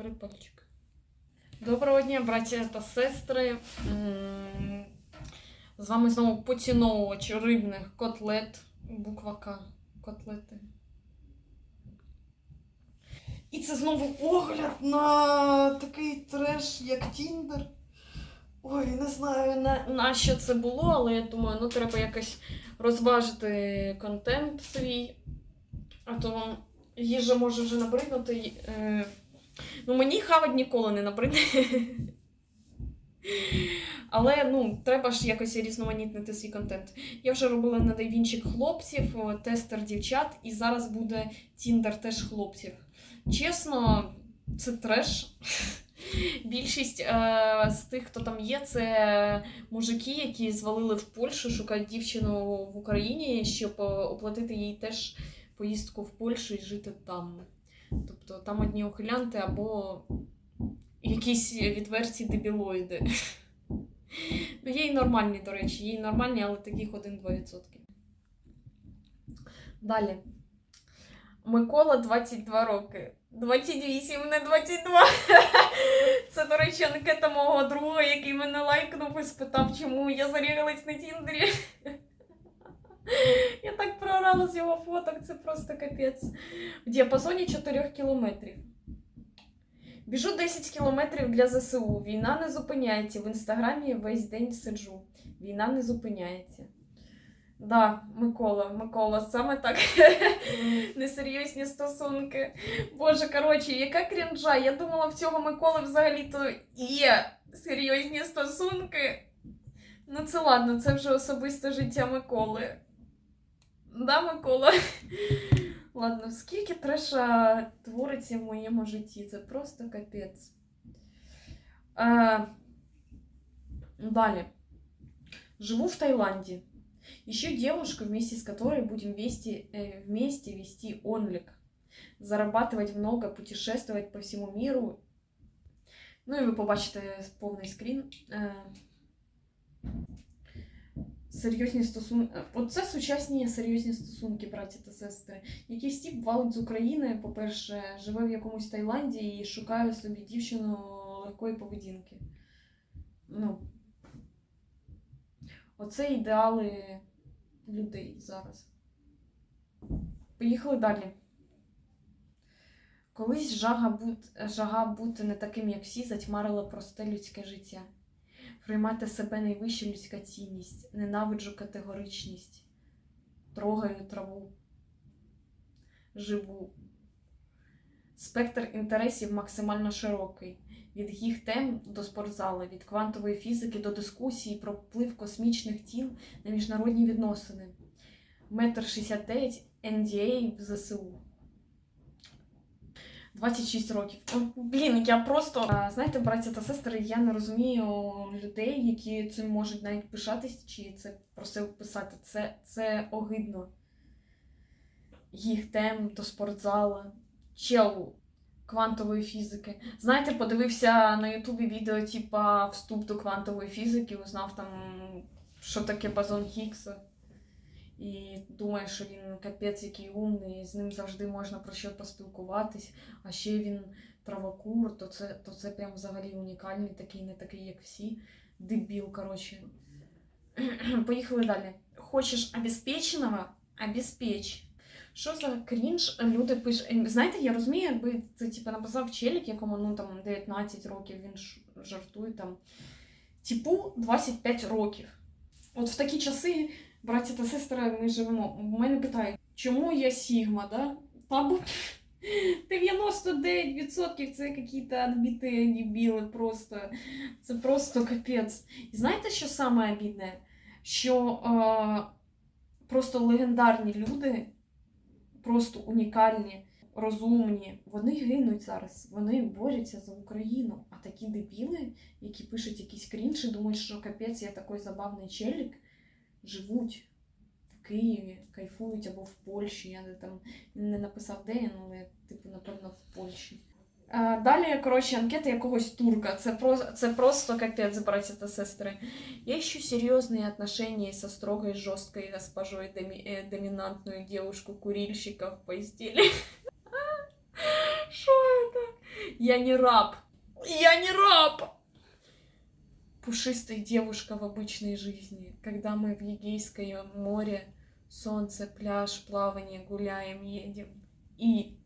бери пальчик. Доброго дня, браття та сестри. З вами знову поціновувач рибних котлет. Буква К. Котлети. І це знову огляд на такий треш, як Тіндер. Ой, не знаю, на, на що це було, але я думаю, ну треба якось розважити контент свій. А то їжа може вже набриднути. Е, ну, мені хавать ніколи не набридне. Але ну, треба ж якось різноманітнити свій контент. Я вже робила на дайвінчик хлопців, тестер дівчат, і зараз буде Тіндер теж хлопців. Чесно, це треш. Більшість е, з тих, хто там є, це мужики, які звалили в Польщу, шукають дівчину в Україні, щоб е, оплатити їй теж поїздку в Польщу і жити там. Тобто там одні ухилянти або якісь відверті дебілоїди. Ну, є й нормальні, до речі, є й нормальні, але таких 1-2%. Далі. Микола 22 роки. 28, не 22. Це, до речі, анкета мого друга, який мене лайкнув і спитав, чому я зарігалась на Тіндері. Я так програла з його фоток, це просто капець. В діапазоні 4 кілометрів. Біжу 10 кілометрів для ЗСУ. Війна не зупиняється. В інстаграмі весь день сиджу. Війна не зупиняється. Да, Микола, Микола, саме так. Несерйозні стосунки. Боже, коротше, яка крінжа. Я думала, в цього Миколи взагалі-то є серйозні стосунки. Ну, це ладно, це вже особисте життя Миколи. Да, Микола? Ладно, скільки треша твориться в моєму житті, це просто капець. Е, далі. Живу в Таиланде. Ищу девушку, вместе с которой будем вместе, э, вместе вести онлик. Зарабатывать много, путешествовать по всему миру. Ну і ви побачите повний скрін. Е, серйозні стосунки. Оце сучасні серйозні стосунки, браті та сестри. Якийсь тіп валить з України, по-перше, живе в якомусь Таїланді і шукає собі дівчину легкої поведінки. Ну, оце ідеали людей зараз. Поїхали далі. Колись жага, бут, жага бути не таким, як всі, затьмарила просте людське життя. Приймати себе найвища людська цінність, ненавиджу категоричність, трогаю траву, живу. Спектр інтересів максимально широкий. Від їх тем до спортзали, від квантової фізики до дискусії про вплив космічних тіл на міжнародні відносини. Метр 69 NDA в ЗСУ. 26 років. Блін, я просто. Знаєте, браття та сестри, я не розумію людей, які цим можуть навіть пишатись, чи це просив писати. Це, це огидно. Їх тем до спортзала, чел квантової фізики. Знаєте, подивився на Ютубі відео, типа вступ до квантової фізики, узнав там, що таке бозон Хіггса. І думає, що він капець який умний, і з ним завжди можна про що поспілкуватись. А ще він травокур, то це, то це прям взагалі унікальний, такий, не такий, як всі. Дебіл, коротше. Поїхали далі. Хочеш обезпеченого? Обезпеч. Що за крінж люди пишуть? Знаєте, я розумію, якби це типу, написав челік, якому ну там 19 років, він жартує там. Типу 25 років. От в такі часи, браті та сестри, ми живемо. Мене питають, чому я Сігма, да? Та бо 99% це якісь відбиті дебіли просто. Це просто капець. І знаєте, що саме обідне? Що е, просто легендарні люди, просто унікальні, розумні, вони гинуть зараз, вони борються за Україну. А такі дебіли, які пишуть якісь крінжі, думають, що капець, я такий забавний челік, живуть в Києві, кайфують або в Польщі. Я не там не написав, де він, але типу, напевно, в Польщі. А, далі, коротше, анкета якогось турка. Це, про, це просто капець, братья та сестри. Я ищу серьезные отношения со строгой, жесткой госпожой, доми- э, доминантную девушку-курильщика в постели. Что это? Я не раб. Я не раб. Пушистая девушка в обычной жизни. Когда мы в Егейское море, солнце, пляж, плавание, гуляем, едем. И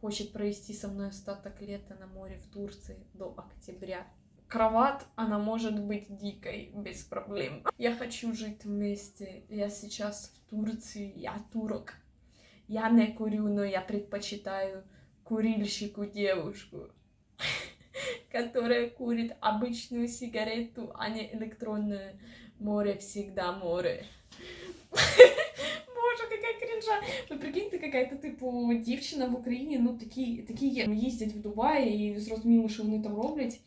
хочет провести со мной остаток лета на море в Турции до октября. Кроват, она может быть дикой, без проблем. Я хочу жить вместе. Я сейчас в Турции, я турок. Я не курю, но я предпочитаю курильщику девушку, которая курит обычную сигарету, а не электронную. Море всегда море. Боже, какая кринжа. Ну, прикиньте, какая-то, типу, дівчина в Україні, ну, такі, такі є. їздять в Дубай і зрозуміло, що вони там роблять.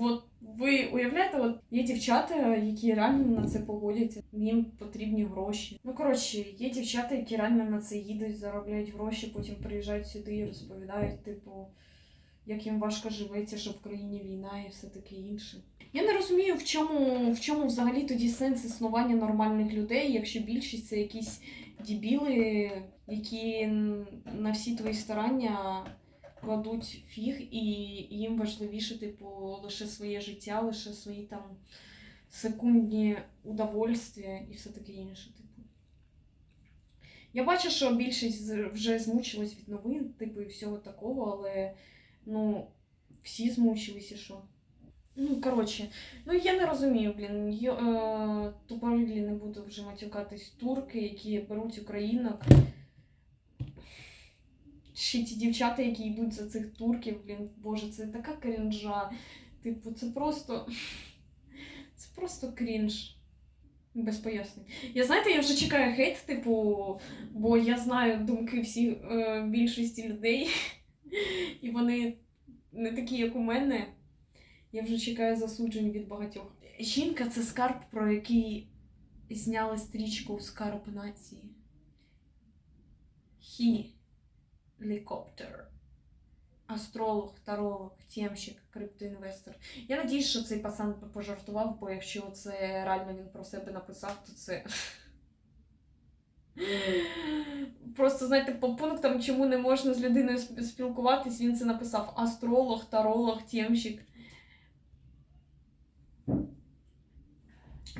От ви уявляєте, от є дівчата, які реально на це погодяться, їм потрібні гроші. Ну коротше, є дівчата, які реально на це їдуть, заробляють гроші, потім приїжджають сюди і розповідають, типу, як їм важко живеться, що в країні війна і все таке інше. Я не розумію, в чому, в чому взагалі тоді сенс існування нормальних людей, якщо більшість це якісь дебіли, які на всі твої старання кладуть фіг, і їм важливіше, типу, лише своє життя, лише свої там секундні удовольствия і все таке інше. Типу. Я бачу, що більшість вже змучилась від новин, типу, і всього такого, але ну, всі змучились і що. Ну, коротше, ну я не розумію, блін. Й, е, тупорилі не буду вже матюкатись турки, які беруть українок. Ще ті дівчата, які йдуть за цих турків, блін, боже, це така крінжа. Типу, це просто. Це просто крінж. Без пояснень. Я знаєте, я вже чекаю хейт, типу, бо я знаю думки всіх е, більшості людей, і вони не такі, як у мене. Я вже чекаю засуджень від багатьох. Жінка це скарб, про який зняли стрічку скарб нації. Хі. Лікоптер. Астролог, таролог, тємщик, криптоінвестор. Я надіюсь, що цей пацан пожартував, бо якщо це реально він про себе написав, то це. Просто знаєте, по пунктам, чому не можна з людиною спілкуватись, він це написав: астролог, таролог, тємщик.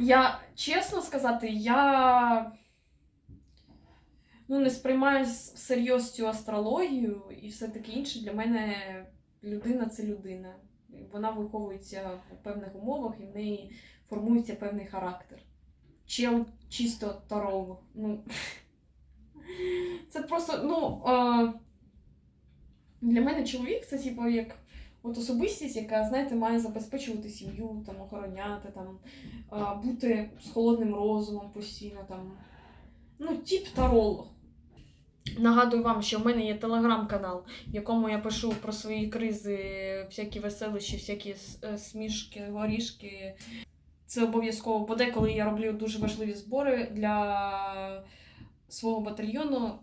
Я чесно сказати, я ну, не сприймаю всерйоз цю астрологію і все таке інше. Для мене людина це людина. Вона виховується в певних умовах і в неї формується певний характер. Чел чисто таролог. Ну, це просто, ну. Е, для мене чоловік це типу як от особистість, яка, знаєте, має забезпечувати сім'ю, там, охороняти, там, а, бути з холодним розумом постійно. Там. Ну, тип таролог. Нагадую вам, що в мене є телеграм-канал, в якому я пишу про свої кризи, всякі веселищі, всякі е, смішки, горішки. Це обов'язково, бо деколи я роблю дуже важливі збори для свого батальйону.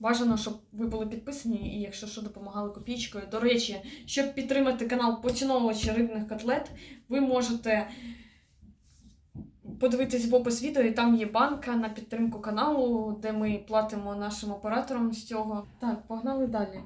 Бажано, щоб ви були підписані і, якщо що, допомагали копійкою. До речі, щоб підтримати канал поціновувачі рибних котлет, ви можете подивитись в опис відео, і там є банка на підтримку каналу, де ми платимо нашим операторам з цього. Так, погнали далі.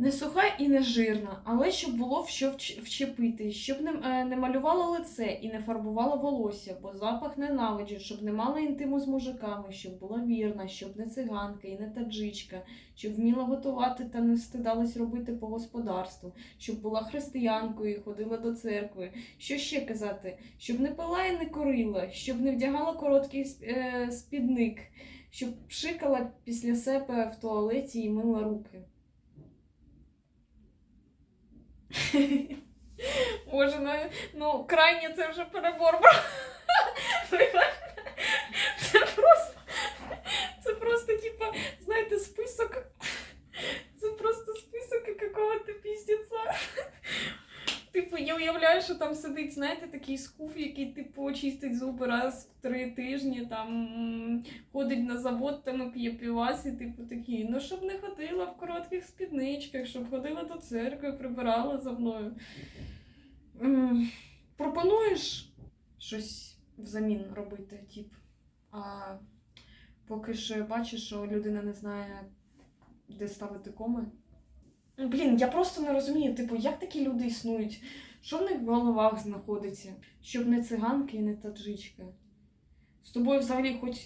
Не суха і не жирна, але щоб було в що вч- вчепити, щоб не, е, не малювала лице і не фарбувала волосся, бо запах ненавиджу, щоб не мала інтиму з мужиками, щоб була вірна, щоб не циганка і не таджичка, щоб вміла готувати та не стидалась робити по господарству, щоб була християнкою і ходила до церкви. Що ще казати? Щоб не пила і не курила, щоб не вдягала короткий е, спідник, щоб пшикала після себе в туалеті і мила руки. Боже, ну, ну крайнє це вже перебор. Це просто, це просто, типа, знаєте, список. Що там сидить, знаєте, такий скуф, який, типу, чистить зуби раз в три тижні, там ходить на завод, там п'є півас, і типу такий, ну щоб не ходила в коротких спідничках, щоб ходила до церкви, прибирала за мною. Пропонуєш щось взамін робити, тип. А поки що бачу, що людина не знає, де ставити коми. Блін, я просто не розумію, типу, як такі люди існують? Що в них в головах знаходиться? Щоб не циганки і не таджички. З тобою взагалі хоч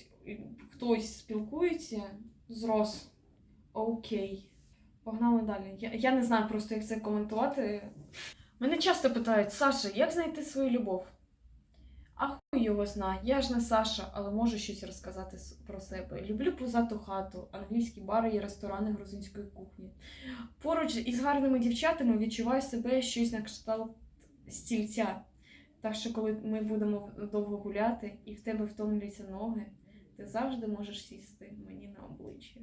хтось спілкується зрос. Окей. Погнали далі. Я, я не знаю просто, як це коментувати. Мене часто питають, Саша, як знайти свою любов? А хуй його знає, я ж не Саша, але можу щось розказати с- про себе. Люблю пузату хату, англійські бари і ресторани грузинської кухні. Поруч із гарними дівчатами відчуваю себе щось на кшталт стільця. Так що, коли ми будемо довго гуляти і в тебе втомлюються ноги, ти завжди можеш сісти мені на обличчя.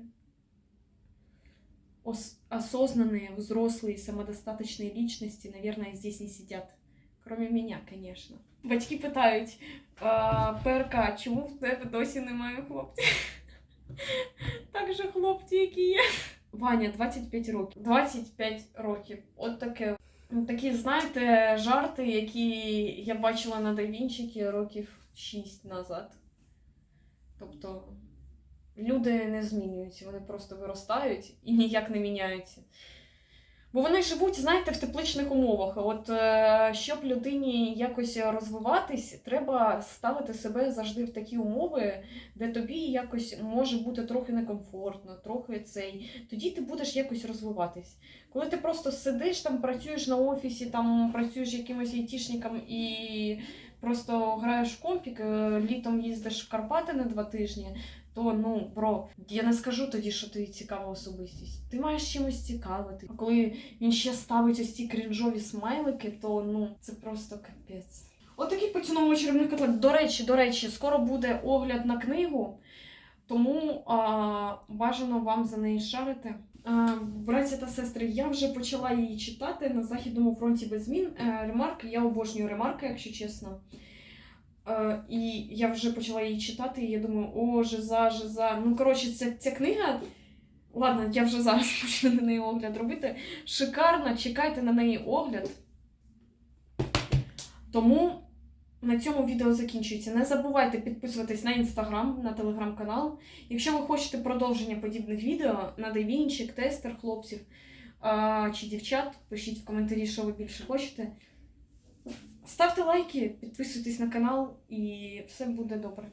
Ос- осознанные, взрослые, самодостаточные личности, наверное, здесь не сидят. Кроме меня, конечно. Батьки питають, ПРК, чому в тебе досі немає хлопців? Так же хлопці, які є. Ваня, 25 років. 25 років. От таке. Такі, знаєте, жарти, які я бачила на Давінчикі років 6 назад. Тобто люди не змінюються, вони просто виростають і ніяк не міняються. Бо вони живуть, знаєте, в тепличних умовах. От е, щоб людині якось розвиватись, треба ставити себе завжди в такі умови, де тобі якось може бути трохи некомфортно, трохи цей. Тоді ти будеш якось розвиватись. Коли ти просто сидиш там, працюєш на офісі, там працюєш якимось айтішником і просто граєш в компік, е, літом їздиш в Карпати на два тижні, то ну, бро, я не скажу тоді, що ти цікава особистість. Ти маєш чимось цікавити. А коли він ще ставить ось ці крінжові смайлики, то ну це просто капець. Отакий поціновувач черевних котлет. До речі, до речі, скоро буде огляд на книгу, тому а, бажано вам за неї шарити. А, та сестри, я вже почала її читати на Західному фронті без змін. Е, Ремарк, я обожнюю ремарка, якщо чесно. Е, І я вже почала її читати, і я думаю, о, жиза, жиза. Ну, коротше, ця, ця книга. Ладно, я вже зараз почну на неї огляд робити. Шикарно, чекайте на неї огляд. Тому на цьому відео закінчується. Не забувайте підписуватись на інстаграм, на телеграм-канал. Якщо ви хочете продовження подібних відео на девінчик, тестер хлопців а, чи дівчат, пишіть в коментарі, що ви більше хочете. Ставте лайки, підписуйтесь на канал і все буде добре.